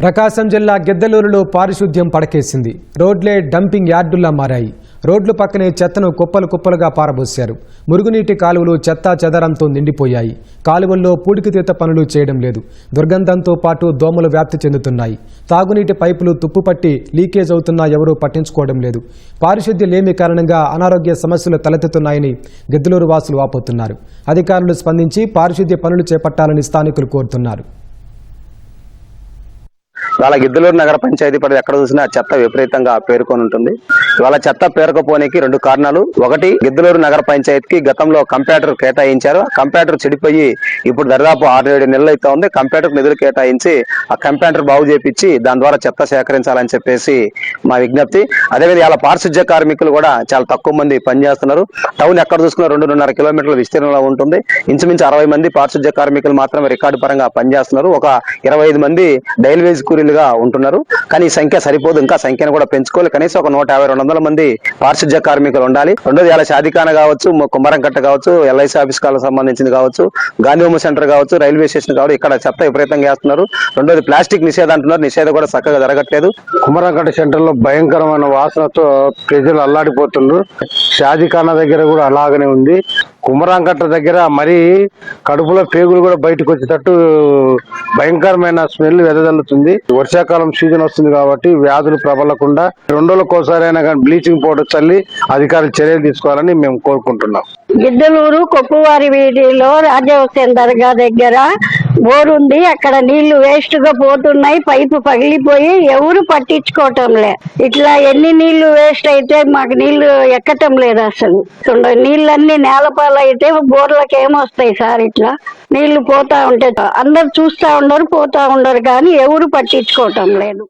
ప్రకాశం జిల్లా గిద్దలూరులో పారిశుద్ధ్యం పడకేసింది. రోడ్లే డంపింగ్ యార్డుల్లా మారాయి. రోడ్లు పక్కనే చెత్తను కుప్పలు కుప్పలుగా పారబోశారు. మురుగునీటి కాలువలు చెత్తా చెదరంతో నిండిపోయాయి. కాలువల్లో పూడికితీత పనులు చేయడం లేదు. దుర్గంధంతో పాటు దోమలు వ్యాప్తి చెందుతున్నాయి. తాగునీటి పైపులు తుప్పుపట్టి లీకేజ్ అవుతున్నా ఎవరూ పట్టించుకోవడం లేదు. పారిశుద్ధ్యం లేమి కారణంగా అనారోగ్య సమస్యలు తలెత్తుతున్నాయని గిద్దలూరు వాసులు వాపోతున్నారు అధికారులు స్పందించి పారిశుద్ధ్య పనులు చేపట్టాలని స్థానికులు కోరుతున్నారు. ఇవాళ గిద్దలూరు నగర పంచాయతీ పరిధి ఎక్కడ చూసినా చెత్త విపరీతంగా పేర్కొని ఉంటుంది. ఇవాళ చెత్త పేరుకపోనికి రెండు కారణాలు. ఒకటి గిద్దలూరు నగర పంచాయతీకి గతంలో కంప్యూటర్ కేటాయించారు. ఆ కంప్యూటర్ చెడిపోయి ఇప్పుడు దాదాపు ఆరు ఏడు నెలలు అయితే ఉంది. కంప్యూటర్ నిధులు కేటాయించి ఆ కంప్యూటర్ బాగు చేపించి దాని ద్వారా చెత్త సేకరించాలని చెప్పేసి మా విజ్ఞప్తి. అదేవిధంగా ఇవాళ పారిశుధ్య కార్మికులు కూడా చాలా తక్కువ మంది పనిచేస్తున్నారు. టౌన్ ఎక్కడ చూసుకున్న రెండున్నర కిలోమీటర్ల విస్తీర్ణంలో ఉంటుంది. ఇంచుమించు అరవై మంది పారిశుధ్య కార్మికులు మాత్రమే రికార్డు పరంగా పనిచేస్తున్నారు. ఒక ఇరవై ఐదు మంది డైల్వేజ్ గా ఉంటున్నారు. కానీ ఈ సంఖ్య సరిపోదు. ఇంకా సంఖ్యను కూడా పెంచుకోవాలి. కనీసం ఒక నూట యాభై రెండు వందల మంది పారిశుధ్య కార్మికులు ఉండాలి. రెండోది ఇలా షాదిఖాన కావచ్చు మ- కుమ్మరంకట్ట కావచ్చు ఎల్ఐసి ఆఫీస్ కాలకు సంబంధించింది కావచ్చు గాంధీ హోమ్ సెంటర్ కావచ్చు రైల్వే స్టేషన్ కావచ్చు ఇక్కడ చెత్త విపరీతంగా వేస్తున్నారు. రెండోది ప్లాస్టిక్ నిషేధం అంటున్నారు. నిషేధం కూడా చక్కగా జరగట్లేదు. కుమరంగడ్డ సెంటర్లో భయంకరమైన వాసనతో ప్రజలు అల్లాడిపోతుండ్రు షాదికాన దగ్గర కూడా అలాగనే ఉంది. కుమరంకట్ట దగ్గర మరీ కడుపులో పేగులు కూడా బయటకు వచ్చేటట్టు భయంకరమైన స్మెల్ వెదజల్లుతుంది. వర్షాకాలం సీజన్ వస్తుంది కాబట్టి వ్యాధులు ప్రబలకుండా రెండు అయినా కానీ బ్లీచింగ్ పౌడర్ చల్లి అధికారులు చర్యలు తీసుకోవాలని మేము కోరుకుంటున్నాం. గిద్దలూరు కొప్పువారి వీధిలో రాజవసేన దర్గా దగ్గర బోర్ ఉంది. అక్కడ నీళ్ళు వేస్ట్గా పోతున్నాయి. పైపు పగిలిపోయి ఎవరు పట్టించుకోవటంలే. ఇట్లా ఎన్ని నీళ్ళు వేస్ట్ అయితే మాకు నీళ్ళు ఎక్కటం లేదు అసలు. చూడండి, నీళ్ళన్నీ నేలపాలు అయితే బోర్లకు ఏమొస్తాయి సార్ ఇట్లా? నీళ్ళు పోతా ఉంటాయి అందరు చూస్తా ఉండరు పోతా ఉండరు కానీ ఎవరు పట్టించుకోవటం లేదు.